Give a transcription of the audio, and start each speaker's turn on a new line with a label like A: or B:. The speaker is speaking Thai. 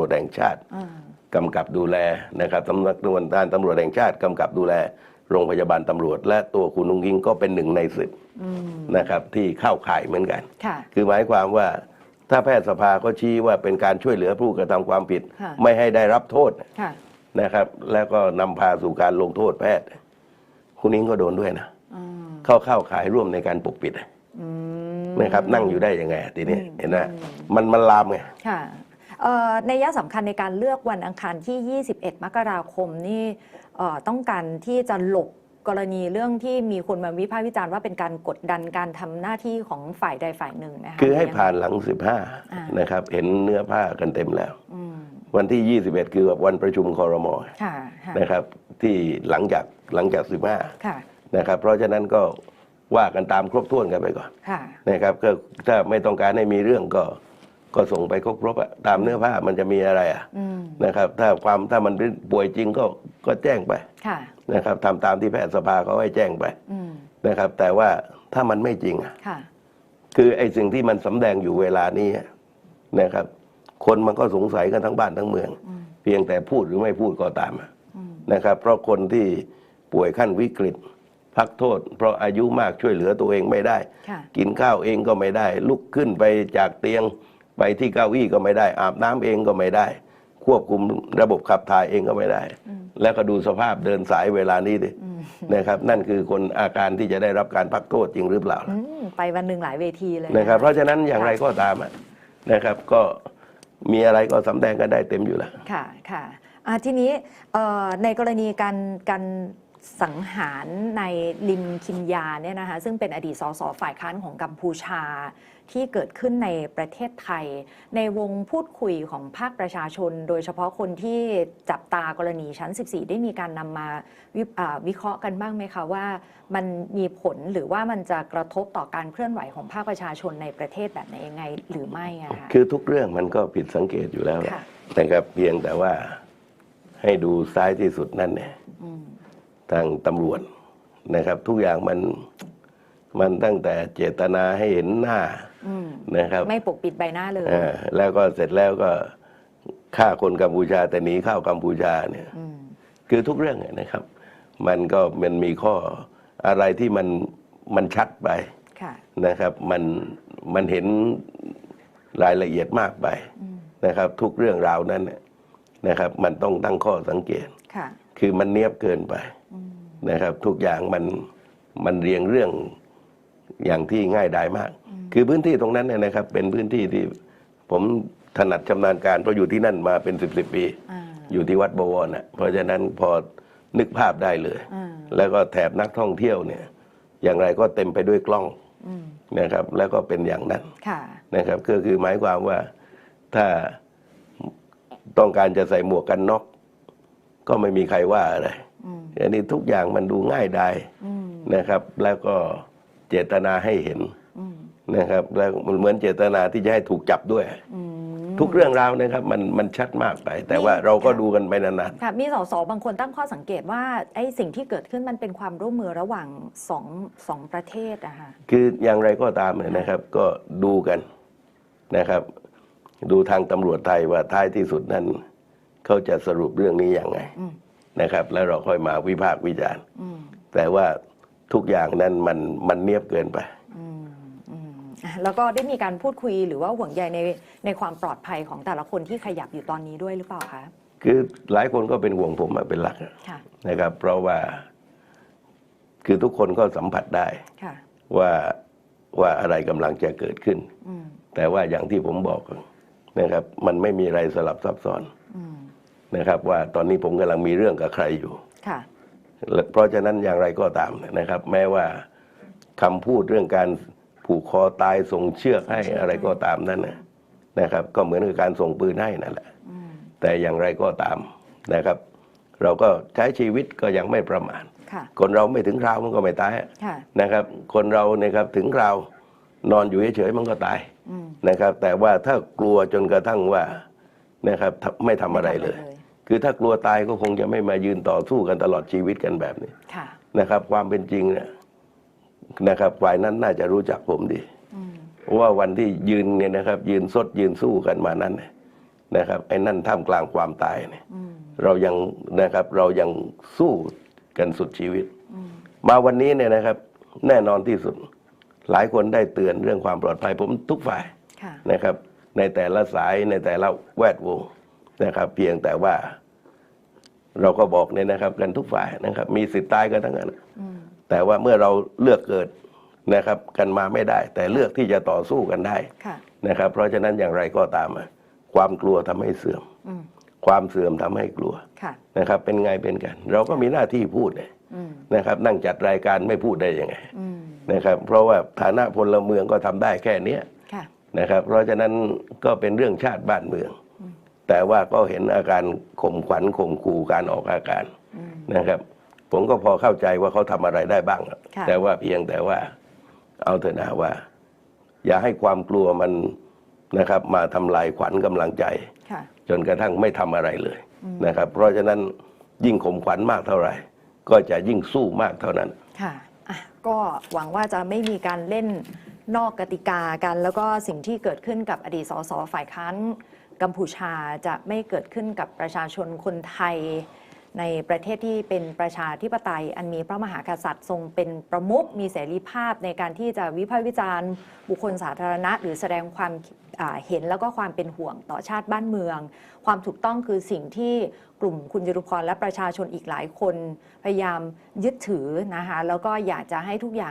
A: รวจแห่งชาติ
B: อ่า
A: กำกับดูแลนะครับสำนักงานตำรวจแห่งชาติกำกับดูแลโรงพยาบาลตำรวจ และตัวคุณนุงยิงก็เป็นหนึ่งในสิบ
B: อืม
A: นะครับที่เข้าข่ายเหมือนกัน
B: ค่ะ
A: คือหมายความว่าถ้าแพทยสภาก็ชี้ว่าเป็นการช่วยเหลือผู้กระทำความผิด
B: ค่ะ
A: ไม่ให้ได้รับโทษ
B: ค่ะ
A: นะครับ แล้วก็นำพาสู่การลงโทษแพทย์ คุณนิ้งก็โดนด้วยนะ
B: อ่า
A: เข้าเข้าขายร่วมในการปกปิด
B: อืม
A: นะครับ นั่งอยู่ได้ยังไงทีนี้
B: อืม
A: เห็นไหม
B: อืม
A: มันมันลามไง
B: ค่ะเอ่อ ในยะสำคัญในการเลือกวันอังคารที่ 21 มกราคมนี่เอ่อต้องการที่จะหลบกรณีเรื่องที่มีคนมาวิพากษ์วิจารณ์ว่าเป็นการกดดันการทำหน้าที่ของฝ่ายใดฝ่ายหนึ่งนะคะ
A: คือให้
B: รืยังไง
A: ผ่านหลัง
B: อ่า
A: 15 นะครับ เห็นเนื้อผ้ากันเต็มแล้ว
B: อืม
A: วันที่ 21 คือวันประชุมคอรมอ
B: ค่ะค่ะ
A: นะครับ ที่หลังจากหลังจาก
B: ค่ะ
A: 15นะครับ เพราะฉะนั้นก็ว่ากันตามครบถ้วนกันไปก่อน
B: ค่ะ
A: นะครับก็ถ้าไม่ต้องการให้มีเรื่องก็ ก็ส่งไปครบๆอะตามเนื้อผ้ามันจะมีอะไรอะ
B: อืม
A: นะครับ ถ้าความถ้ามันป่วยจริงก็ก็แจ้งไป
B: ค่ะ
A: นะครับทำตามที่แพทยสภาเขาให้แจ้งไป
B: อืม
A: นะครับ แต่ว่าถ้ามันไม่จริงอะ
B: ค่ะ
A: คือไอ้สิ่งที่มันสำแดงอยู่เวลานี้นะครับ คนมันก็สงสัยกันทั้งบ้านทั้งเมือง
B: อืม
A: เพียงแต่พูดหรือไม่พูดก็ตามอะ
B: อืม
A: นะครับ เพราะคนที่ป่วยขั้นวิกฤตพักโทษ เพราะอายุมากช่วยเหลือตัวเองไม่ได้
B: ค่ะ
A: กินข้าวเองก็ไม่ได้ ลุกขึ้นไปจากเตียง ไปที่เก้าอี้ก็ไม่ได้ อาบน้ำเองก็ไม่ได้ ควบคุมระบบขับถ่ายเองก็ไม่ได้
B: อืม
A: แล้วก็ดูสภาพเดินสายเวลานี้ดิ
B: อืม
A: นะครับ นั่นคือคนอาการที่จะได้รับการพักโทษจริงหรือเปล่า
B: อืมไปวันหนึ่งหลายเวทีเลย
A: นะครับ เพราะฉะนั้นอย่างไรก็ตามอะนะครับ ก็มีอะไรก็สำแดงกันได้เต็มอยู่แล้ว
B: ค่ะค่ะอ่าทีนี้เอ่อในกรณีการการ สังหารในลิมคิมยาเนี่ยนะคะซึ่งเป็นอดีตสสฝ่ายค้านของกัมพูชา ที่เกิดขึ้นในประเทศไทย ในวงพูดคุยของภาคประชาชน โดยเฉพาะคนที่จับตากรณีชั้น 14 ได้มีการนำมาวิอ่าวิเคราะห์กันบ้างไหมคะว่ามันมีผลหรือว่ามันจะกระทบต่อการเคลื่อนไหวของภาคประชาชนในประเทศแบบไหนยังไงหรือไม่อะคะ
A: คือทุกเรื่องมันก็ผิดสังเกตอยู่แล้ว
B: ค่ะ
A: นะครับเพียงแต่ว่าให้ดูซ้ายที่สุดนั่นเนี่ย
B: อืม
A: ทางตำรวจนะครับ ทุกอย่างมันมันตั้งแต่เจตนาให้เห็นหน้า
B: อืม
A: นะครับ
B: ไม่ปกปิดใบหน้าเลย
A: อ่าแล้วก็เสร็จแล้วก็ฆ่าคนกัมพูชาแต่หนีเข้ากัมพูชาเนี่ย
B: อืม
A: คือทุกเรื่องเนี่ยนะครับ มันก็มันมีข้ออะไรที่มันมันชัดไป
B: ค่ะ
A: นะครับ มันมันเห็นรายละเอียดมากไป
B: อืม
A: นะครับ ทุกเรื่องราวนั้นเนี่ยนะครับ มันต้องตั้งข้อสังเกต
B: ค่ะ
A: คือมันเนียบเกินไป
B: อืม
A: นะครับ ทุกอย่างมันมันเรียงเรื่องอย่างที่ง่ายดายมาก คือพื้นที่ตรงนั้นเนี่ยนะครับ เป็นพื้นที่ที่ผมถนัดชำนาญการเพราะอยู่ที่นั่นมาเป็นสิบสิบปี
B: อ่า
A: อยู่ที่วัดบวรน่ะเพราะฉะนั้นพอนึกภาพได้เลย
B: อ่า
A: แล้วก็แถบนักท่องเที่ยวเนี่ย อย่างไรก็เต็มไปด้วยกล้อง
B: อืม
A: นะครับ แล้วก็เป็นอย่างนั้น
B: ค่ะ
A: นะครับ ก็คือหมายความว่าถ้าต้องการจะใส่หมวกกันน็อกก็ไม่มีใครว่าอะไร
B: อืม
A: อันนี้ทุกอย่างมันดูง่ายดาย
B: อืม
A: นะครับ แล้วก็เจตนาให้เห็น
B: อืม
A: นะครับ แล้วมันเหมือนเจตนาที่จะให้ถูกจับด้วย
B: อืม
A: ทุกเรื่องราวนะครับมันมันชัดมากไป แต่ว่าเราก็ดูกันไปนาน
B: ค่ะมีสสบางคนตั้งข้อสังเกตว่าไอ้สิ่งที่เกิดขึ้นมันเป็นความร่วมมือระหว่างสองสองประเทศอะค่ะ
A: ๆคืออย่างไรก็ตามเนี่ยนะครับ ก็ดูกันนะครับ ดูทางตำรวจไทยว่าท้ายที่สุดนั้น เขาจะสรุปเรื่องนี้อย่างไง
B: อืม
A: นะครับ แล้วเราค่อยมาวิพากษ์วิจารณ์
B: อืม
A: แต่ว่าทุกอย่างนั้นมันมันเนียบเกินไป
B: อืมอืมอะแล้วก็ได้มีการพูดคุยหรือว่าห่วงใยในในความปลอดภัยของแต่ละคนที่ขยับอยู่ตอนนี้ด้วยหรือเปล่าคะ
A: คือหลายคนก็เป็นห่วงผมมาเป็นหลัก
B: ค่ะ
A: นะครับ เพราะว่า คือทุกคนก็สัมผัสได้
B: ค่ะ
A: ว่าว่าอะไรกำลังจะเกิดขึ้น
B: อืม
A: แต่ว่าอย่างที่ผมบอกนะครับ มันไม่มีอะไรสลับซับซ้อน
B: อืม
A: นะครับ ว่าตอนนี้ผมกำลังมีเรื่องกับใครอยู่
B: ค่ะ
A: และเพราะฉะนั้นอย่างไรก็ตามนะครับ แม้ว่าคำพูดเรื่องการผูกคอตายส่งเชือกให้อะไรก็ตามนั้นนะนะครับ ก็เหมือนกับการส่งปืนให้นั่นแหละ
B: อืม
A: แต่อย่างไรก็ตามนะครับ เราก็ใช้ชีวิตก็ยังไม่ประมาท
B: ค่ะ
A: คนเราไม่ถึงคราวมันก็ไม่ตาย
B: ค่ะ
A: นะครับ คนเรานะครับถึงคราวนอนอยู่เฉยๆมันก็ตาย
B: อืม
A: นะครับ แต่ว่าถ้ากลัวจนกระทั่งว่านะครับทำไม่ทำอะไรเลย คือถ้ากลัวตายก็คงจะไม่มายืนต่อสู้กันตลอดชีวิตกันแบบนี้
B: ค่ะ
A: นะครับ ความเป็นจริงเนี่ยนะครับฝ่ายนั้นน่าจะรู้จักผมดี
B: อืม
A: เพราะว่าวันที่ยืนเนี่ยนะครับ ยืนสดยืนสู้กันมานั้นเนี่ยนะครับไอ้นั่นท่ามกลางความตายเนี่ย
B: อืม
A: เรายังนะครับเรายังสู้กันสุดชีวิต
B: อืม
A: มาวันนี้เนี่ยนะครับ แน่นอนที่สุด หลายคนได้เตือนเรื่องความปลอดภัยผมทุกฝ่าย
B: ค่ะ
A: นะครับ ในแต่ละสายในแต่ละแวดวง นะครับ เพียงแต่ว่า เราก็บอกเนี่ยนะครับ กันทุกฝ่ายนะครับ มีสิทธิ์ตายกันทั้งนั้น
B: อืม
A: แต่ว่าเมื่อเราเลือกเกิดนะครับ กันมาไม่ได้ แต่เลือกที่จะต่อสู้กันได้
B: ค่ะ
A: นะครับ เพราะฉะนั้นอย่างไรก็ตามอะความกลัวทำให้เสื่อม
B: อืม
A: ความเสื่อมทำให้กลัว
B: ค่ะ
A: นะครับ เป็นไงเป็นกัน เราก็มีหน้าที่พูดเนี่ย
B: อืม
A: นะครับ นั่งจัดรายการไม่พูดได้ยังไง
B: อืม
A: นะครับ เพราะว่าฐานะพลเมืองก็ทำได้แค่เนี้ย
B: ค่ะ
A: นะครับ เพราะฉะนั้นก็เป็นเรื่องชาติบ้านเมือง แต่ว่าก็เห็นอาการข่มขวัญข่มขู่การออกอาการ
B: อืม
A: นะครับ ผมก็พอเข้าใจว่าเขาทำอะไรได้บ้าง
B: ค่ะ
A: แต่ว่าเพียงแต่ว่าเอาเถอะนะว่า อย่าให้ความกลัวมันนะครับ มาทำลายขวัญกำลังใจ
B: ค่ะ
A: จนกระทั่งไม่ทำอะไรเลยนะครับ เพราะฉะนั้นยิ่งข่มขวัญมากเท่าไหร่ ก็จะยิ่งสู้มากเท่านั้น
B: ค่ะอะก็หวังว่าจะไม่มีการเล่น นอกกติกากัน แล้วก็สิ่งที่เกิดขึ้นกับอดีตสสฝ่ายค้านกัมพูชาจะไม่เกิดขึ้นกับประชาชนคนไทย ในประเทศที่เป็นประชาธิปไตย อันมีพระมหากษัตริย์ทรงเป็นประมุขมีเสรีภาพในการที่จะวิพากษ์วิจารณ์ บุคคลสาธารณะ หรือแสดงความเห็นแล้วก็ความเป็นห่วงต่อชาติบ้านเมือง ความถูกต้องคือสิ่งที่กลุ่มคุณจรุพรและประชาชนอีกหลายคน พยายามยึดถือนะคะแล้วก็อยากจะให้ทุกอย่าง